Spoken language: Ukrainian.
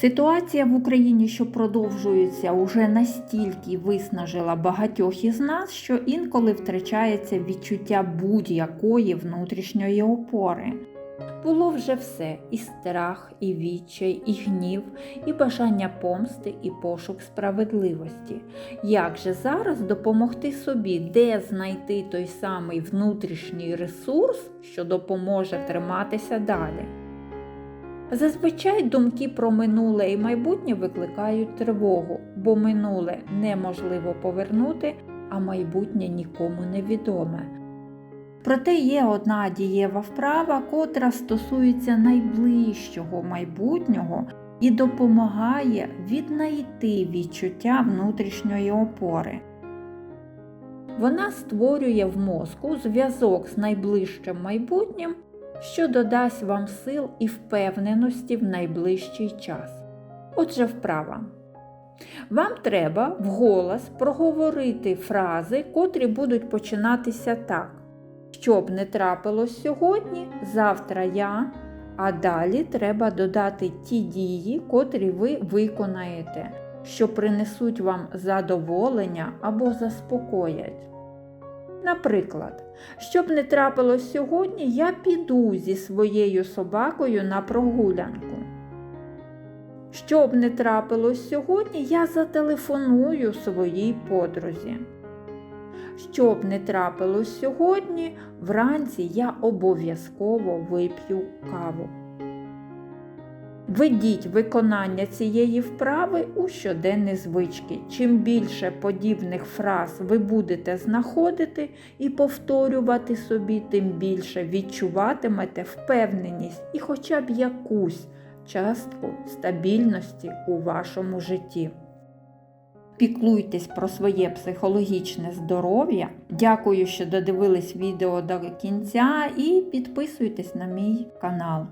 Ситуація в Україні, що продовжується, уже настільки виснажила багатьох із нас, що інколи втрачається відчуття будь-якої внутрішньої опори. Було вже все: і страх, і відчай, і гнів, і бажання помсти, і пошук справедливості. Як же зараз допомогти собі, де знайти той самий внутрішній ресурс, що допоможе триматися далі? Зазвичай думки про минуле і майбутнє викликають тривогу, бо минуле неможливо повернути, а майбутнє нікому не відоме. Проте є одна дієва вправа, котра стосується найближчого майбутнього і допомагає віднайти відчуття внутрішньої опори. Вона створює в мозку зв'язок з найближчим майбутнім, що додасть вам сил і впевненості в найближчий час. Отже, вправа. Вам треба вголос проговорити фрази, котрі будуть починатися так. Щоб не трапилось сьогодні, завтра я, а далі треба додати ті дії, котрі ви виконаєте, що принесуть вам задоволення або заспокоять. Наприклад, щоб не трапилось сьогодні, я піду зі своєю собакою на прогулянку. Щоб не трапилось сьогодні, я зателефоную своїй подрузі. Щоб не трапилось сьогодні, вранці я обов'язково вип'ю каву. Введіть виконання цієї вправи у щоденні звички. Чим більше подібних фраз ви будете знаходити і повторювати собі, тим більше відчуватимете впевненість і хоча б якусь частку стабільності у вашому житті. Піклуйтесь про своє психологічне здоров'я. Дякую, що додивились відео до кінця і підписуйтесь на мій канал.